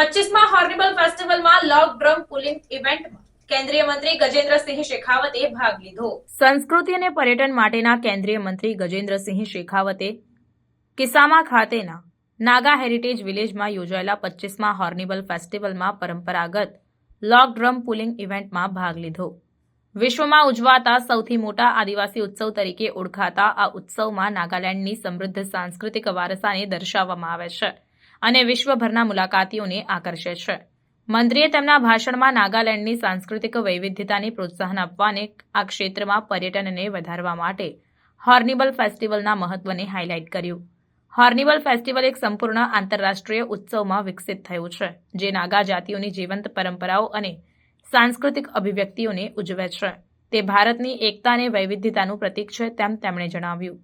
પચીસમાં હોર્નિબલ ફેસ્ટિવલમાં લોક drum pulling ઇવેન્ટમાં કેન્દ્રીય મંત્રી ગજેન્દ્રસિંહ શેખાવતે ભાગ લીધો. સંસ્કૃતિ અને પર્યટન માટેના કેન્દ્રીય મંત્રી ગજેન્દ્રસિંહ શેખાવતે કિસામા ખાતેના નાગા હેરિટેજ વિલેજમાં યોજાયેલા પચીસમાં હોર્નિબલ ફેસ્ટિવલમાં પરંપરાગત લોક ડ્રમ પુલિંગ ઇવેન્ટમાં ભાગ લીધો. વિશ્વમાં ઉજવાતા સૌથી મોટા આદિવાસી ઉત્સવ તરીકે ઓળખાતા આ ઉત્સવમાં નાગાલેન્ડની સમૃદ્ધ સાંસ્કૃતિક વારસાને દર્શાવવામાં આવે છે. અને વિશ્વભરના મુલાકાતીઓને આકર્ષે છે. મંત્રીએ તેમના ભાષણમાં નાગાલેન્ડની સાંસ્કૃતિક વૈવિધ્યતાને પ્રોત્સાહન આપવાને આ ક્ષેત્રમાં પર્યટનને વધારવા માટે હોર્નિબલ ફેસ્ટિવલના મહત્વને હાઇલાઇટ કર્યું. હોર્નિબલ ફેસ્ટિવલ એક સંપૂર્ણ આંતરરાષ્ટ્રીય ઉત્સવમાં વિકસિત થયું છે, જે નાગા જાતિઓની જીવંત પરંપરાઓ અને સાંસ્કૃતિક અભિવ્યક્તિઓને ઉજવે છે. તે ભારતની એકતા અને વૈવિધ્યતાનું પ્રતીક છે તેમ તેમણે જણાવ્યું.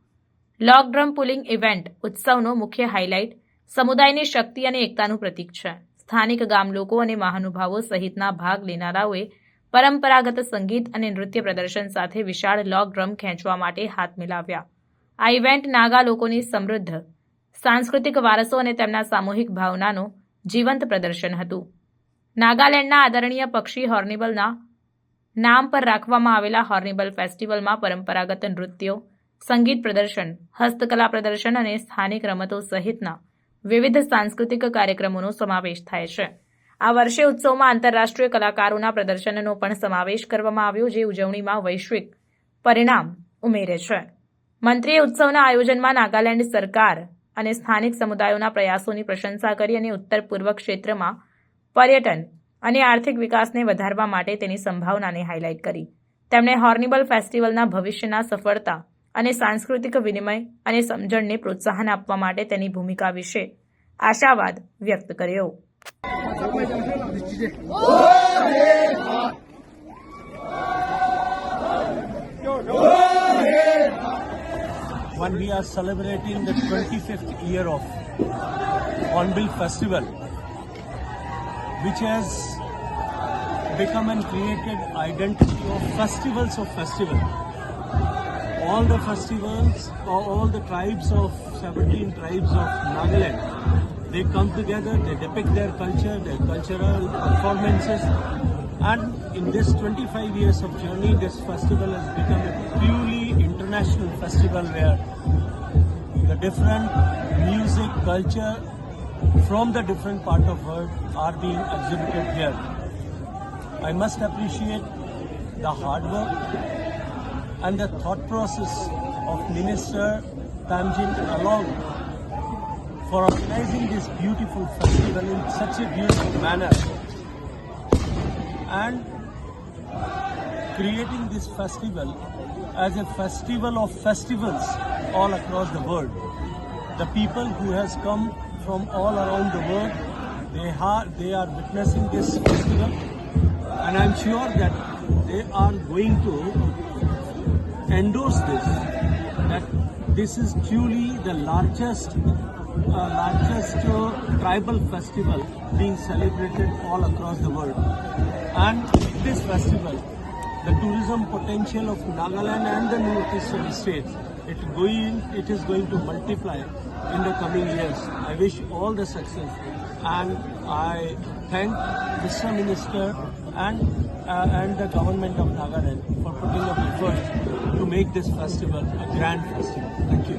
લોક ડ્રમ પુલિંગ ઇવેન્ટ ઉત્સવનો મુખ્ય હાઇલાઇટ સમુદાયની શક્તિ અને એકતાનું પ્રતીક છે. સ્થાનિક ગામલોકો અને મહાનુભાવો સહિતના ભાગ લેનારાઓએ પરંપરાગત સંગીત અને નૃત્ય પ્રદર્શન સાથે વિશાળ લોક ડ્રમ ખેંચવા માટે હાથ મિલાવ્યા. આ ઇવેન્ટ નાગા લોકોની સમૃદ્ધ, સાંસ્કૃતિક વારસો અને તેમના સામૂહિક ભાવનાનું જીવંત પ્રદર્શન હતું. નાગાલેન્ડના આદરણીય પક્ષી હોર્નિબલના નામ પર રાખવામાં આવેલા હોર્નિબલ ફેસ્ટિવલમાં પરંપરાગત નૃત્યો, સંગીત પ્રદર્શન, હસ્તકલા પ્રદર્શન અને સ્થાનિક રમતો સહિતના વિવિધ સાંસ્કૃતિક કાર્યક્રમોનો સમાવેશ થાય છે. આ વર્ષે ઉત્સવમાં આંતરરાષ્ટ્રીય કલાકારોના પ્રદર્શનનો પણ સમાવેશ કરવામાં આવ્યો, જે ઉજવણીમાં વૈશ્વિક પરિણામ ઉમેરે છે. મંત્રીએ ઉત્સવના આયોજનમાં નાગાલેન્ડ સરકાર અને સ્થાનિક સમુદાયોના પ્રયાસોની પ્રશંસા કરી અને ઉત્તર પૂર્વ ક્ષેત્રમાં પર્યટન અને આર્થિક વિકાસને વધારવા માટે તેની સંભાવનાને હાઇલાઇટ કરી. તેમણે હોર્નિબલ ફેસ્ટિવલના ભવિષ્યના સફળતા અને સાંસ્કૃતિક વિનિમય અને સમજણને પ્રોત્સાહન આપવા માટે તેની ભૂમિકા વિશે આશાવાદ વ્યક્ત કર્યો when we are celebrating the 25th year of Hornbill Festival, which has become and created identity of festivals of festival. All the festivals, all the tribes of 17 tribes of Nagaland, they come together, they depict their culture, their cultural performances, and in this 25 years of journey, this festival has become a truly international festival where the different music, culture from the different part of world are being exhibited here. I must appreciate the hard work and the thought process of Minister Tamjin along for organizing this beautiful festival in such a beautiful manner and creating this festival as a festival of festivals all across the world. The people who has come from all around the world, they are, they are witnessing this festival and I'm sure that they are going to endorse this, that this is truly the largest uh, largest uh, tribal festival being celebrated all across the world. And this festival, the tourism potential of Nagaland and the northeastern states, it going it is going to multiply in the coming years. I wish all the success, and I thank Mr. Minister and uh, and the government of Nagaland for putting up effort to make this festival a grand festival. Thank you.